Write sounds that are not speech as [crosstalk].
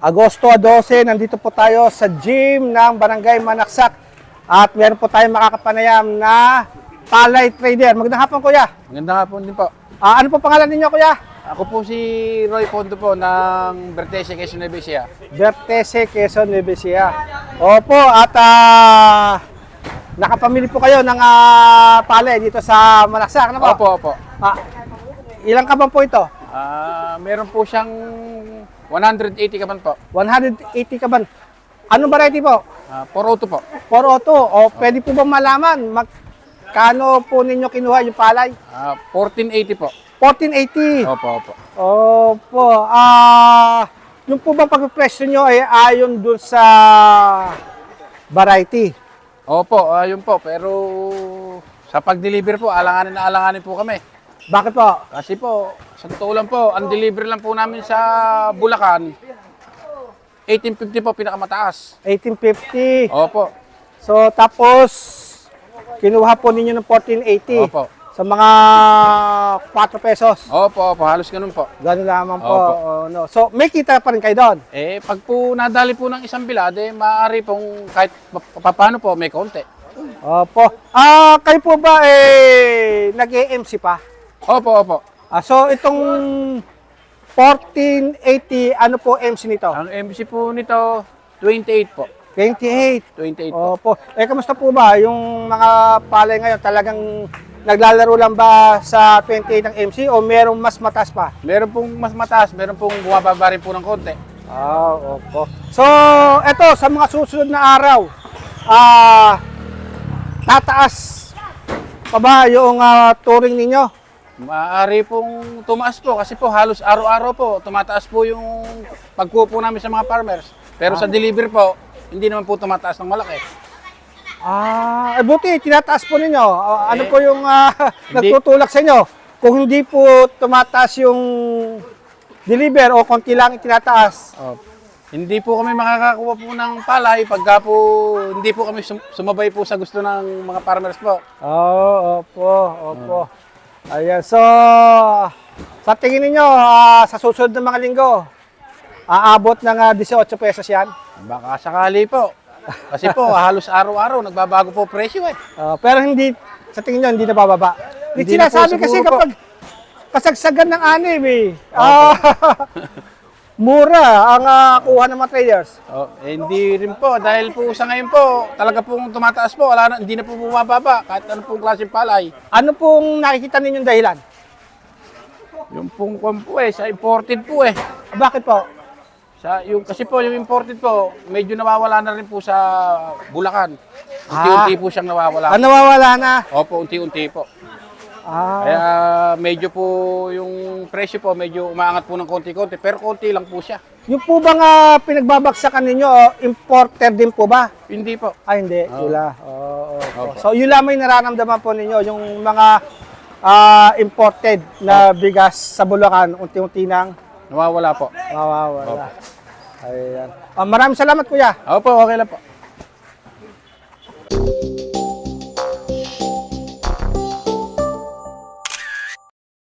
Agosto 12, nandito po tayo sa gym ng Barangay Manaksak at meron po tayong makakapanayam na palay trader. Magandang hapon kuya. Maganda nga po din po. Ah, ano po pangalan ninyo kuya? Ako po si Roy Pondo po ng Bertese, Quezon Nevesia. Bertese, Quezon, Nueva Ecija. Opo, at ah, nakapamili po kayo ng ah, palay dito sa Manaksak. Ano po? Opo, opo. Ah, ilang kaban po ito? Ah, meron po siyang 180 kaban po. 180 kaban. Anong variety po? Ah, Poroto po. 4 auto. O pwede po ba malaman magkano po ninyo kinuha yung palay? Ah, 1480 po. 1480. Opo, opo. Opo. Ah, yung po bang pagpresyo nyo ay ayon dun sa variety? Opo, ayun po. Pero sa pag-deliver po, alanganin na alanganin po kami. Bakit po? Kasi po, sa totoo lang po, ang delivery lang po namin sa Bulacan, 1850 po pinakamataas. 1850. Opo. So, tapos, kinuha po ninyo ng 1480 Opo. sa mga 4 pesos. Opo, opo. Halos ganun po. Ganun lamang po. Opo. Oh, no. So, may kita pa rin kayo doon. Eh, pag po nadali po ng isang bilad, eh, maaari pong kahit pa- paano po, may konti. Opo. Ah, kayo po ba eh nag-MC pa? Opo, opo. Ah, so itong 1480 ano po MC nito? Ang MC po nito, 28 po. 28. 28 po. Opo. Eh kamusta po ba yung mga palay ngayon talagang naglalaro lang ba sa 28 ng MC o merong mas mataas pa? Meron pong mas mataas, meron pong bumababa rin po ng konti. Ah, opo. So, eto sa mga susunod na araw, ah tataas pa ba yung ah, touring ninyo? Maaari pong tumaas po kasi po halos araw-araw po tumataas po yung pagkupo namin sa mga farmers. Pero sa deliver po, hindi naman po tumataas ng malaki. Ah, eh buti, tinataas po ninyo. Ah, ano Eh, po yung ah, hindi- nagtutulak sa inyo? Kung hindi po tumataas yung deliver o konti lang itinataas. Hindi po kami makakakuha po ng palay pagka po hindi po kami sum- sumabay po sa gusto ng mga farmers po. Oo, opo, opo. Ayan, so, sa tingin ninyo, ah, sa susunod na mga linggo, aabot ng ah, 18 pesos yan? Baka sakali po. Kasi po [laughs] halos araw-araw nagbabago po presyo eh. Ah, pero hindi, sa tingin nyo, hindi na bababa. Hindi Hindi na po, sinasabi kasi siguro po. kapag kasagsagan ng anim eh. Ah, [laughs] mura ang ah, kuha ng mga traders. Oh, eh, hindi rin po dahil po sa ngayon po talaga pong tumataas po wala na, hindi na po bumababa kahit ano pong klaseng palay. Ano pong nakikita ninyong dahilan? Yung pong kwan po eh sa imported po eh. Bakit po? Sa yung kasi po yung imported po medyo nawawala na rin po sa Bulacan. Unti-unti po siyang nawawala. Ah, nawawala na. Opo, unti-unti po. Ah, Kaya medyo po yung presyo po medyo umaangat po ng konti-konti pero konti lang po siya. yung po bang ah, pinagbabagsakan ninyo, importer din po ba? Hindi po. Ah, hindi. Oo. Wala. Oo, oo. Opo. So, yun lamang yung nararamdaman po ninyo, yung mga ah, imported na bigas sa Bulacan, unti-unti nang Nawawala po. mawawala. Ayan. Ah, maraming salamat, kuya. Opo, okay lang po.